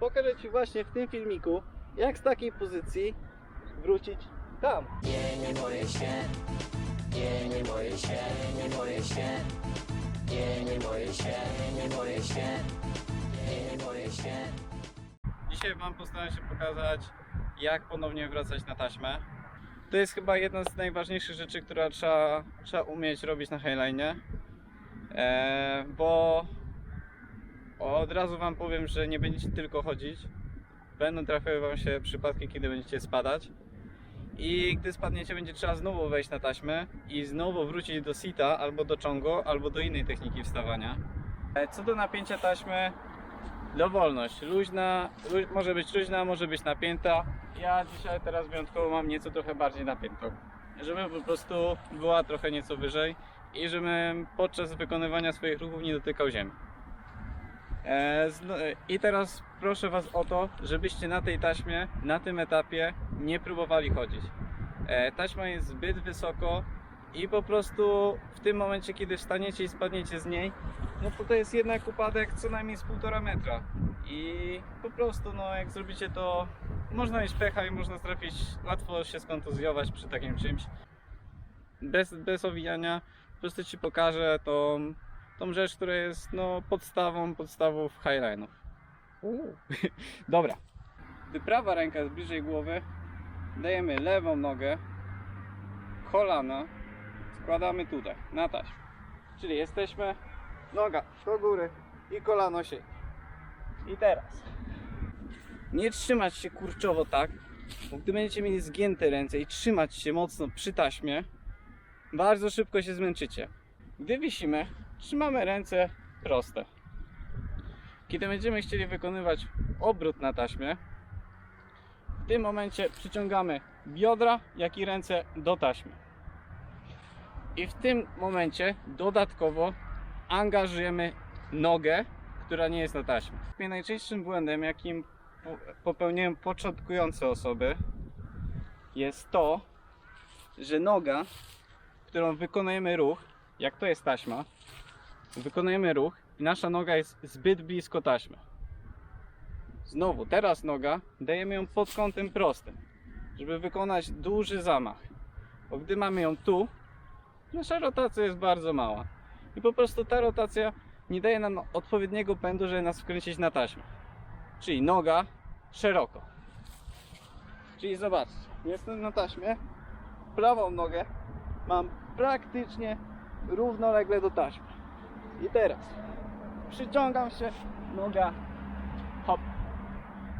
pokażę Ci właśnie w tym filmiku, jak z takiej pozycji wrócić tam. Nie, nie boję się. Nie, nie boję się, nie boję się. Nie, nie boję się, nie boję się. Nie, nie boję się. Dzisiaj Wam postaram się pokazać, jak ponownie wracać na taśmę. To jest chyba jedna z najważniejszych rzeczy, która trzeba, trzeba umieć robić na Highline. Eee, bo od razu Wam powiem, że nie będziecie tylko chodzić. Będą trafiały Wam się przypadki, kiedy będziecie spadać. I gdy spadniecie, będzie trzeba znowu wejść na taśmę i znowu wrócić do sita, albo do chongo, albo do innej techniki wstawania. E, Co do napięcia taśmy, dowolność. Luźna, lu, może być luźna, może być napięta. Ja dzisiaj teraz wyjątkowo mam nieco trochę bardziej napiętą. Żeby po prostu była trochę nieco wyżej i żebym podczas wykonywania swoich ruchów nie dotykał ziemi. E, e, I teraz proszę Was o to, żebyście na tej taśmie, na tym etapie nie próbowali chodzić. E, taśma jest zbyt wysoko i po prostu w tym momencie, kiedy wstaniecie i spadniecie z niej, no to to jest jednak upadek co najmniej z półtora metra. I po prostu, no jak zrobicie to, można mieć pecha i można trafić, łatwo się skontuzjować przy takim czymś. Bez, bez owijania, po prostu Ci pokażę tą, tą rzecz, która jest no, podstawą podstawów highline'ów. Dobra. Gdy prawa ręka jest bliżej głowy, dajemy lewą nogę, kolana, składamy tutaj, na taśmę. Czyli jesteśmy noga do góry i kolano się. I teraz. Nie trzymać się kurczowo tak, bo gdy będziecie mieli zgięte ręce i trzymać się mocno przy taśmie, bardzo szybko się zmęczycie. Gdy wisimy, trzymamy ręce proste. Kiedy będziemy chcieli wykonywać obrót na taśmie, w tym momencie przyciągamy biodra, jak i ręce do taśmy. I w tym momencie dodatkowo angażujemy nogę, która nie jest na taśmie. Najczęstszym błędem, jakim po- popełniają początkujące osoby, jest to, że noga, którą wykonujemy ruch, jak to jest taśma, wykonujemy ruch i nasza noga jest zbyt blisko taśmy. Znowu, teraz noga, dajemy ją pod kątem prostym, żeby wykonać duży zamach. Bo gdy mamy ją tu, nasza rotacja jest bardzo mała. I po prostu ta rotacja nie daje nam odpowiedniego pędu, żeby nas wkręcić na taśmę. Czyli noga szeroko. Czyli zobaczcie, jestem na taśmie, prawą nogę mam praktycznie równolegle do taśmy. I teraz przyciągam się, noga, hop,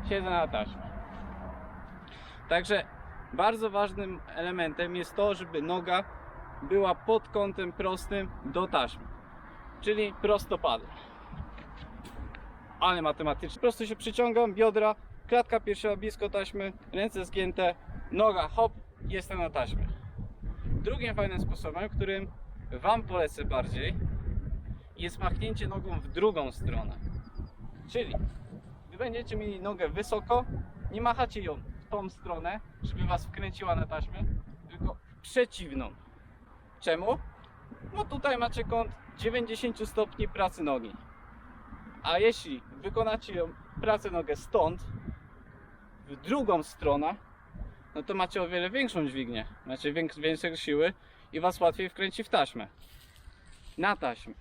siedzę na taśmie. Także bardzo ważnym elementem jest to, żeby noga była pod kątem prostym do taśmy, czyli prostopadle. Ale matematycznie. Po prostu się przyciągam, biodra, klatka piersiowa blisko taśmy, ręce zgięte, noga hop, jestem na taśmie. Drugim fajnym sposobem, którym Wam polecę bardziej, jest machnięcie nogą w drugą stronę. Czyli, gdy będziecie mieli nogę wysoko, nie machacie ją w tą stronę, żeby Was wkręciła na taśmę, tylko przeciwną. Czemu? No tutaj macie kąt 90 stopni pracy nogi. A jeśli wykonacie ją pracę nogę stąd, w drugą stronę, no to macie o wiele większą dźwignię. Macie większe siły i Was łatwiej wkręci w taśmę. Na taśmę.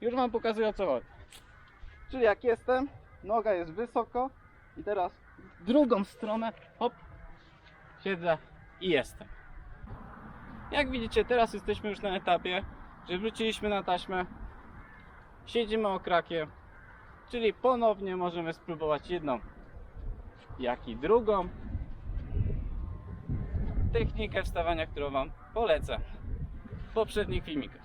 Już Wam pokazuję o co chodzi. Czyli jak jestem, noga jest wysoko i teraz w drugą stronę, hop, siedzę i jestem. Jak widzicie, teraz jesteśmy już na etapie, że wróciliśmy na taśmę, siedzimy okrakiem, czyli ponownie możemy spróbować jedną, jak i drugą technikę wstawania, którą Wam polecam w poprzednich filmikach.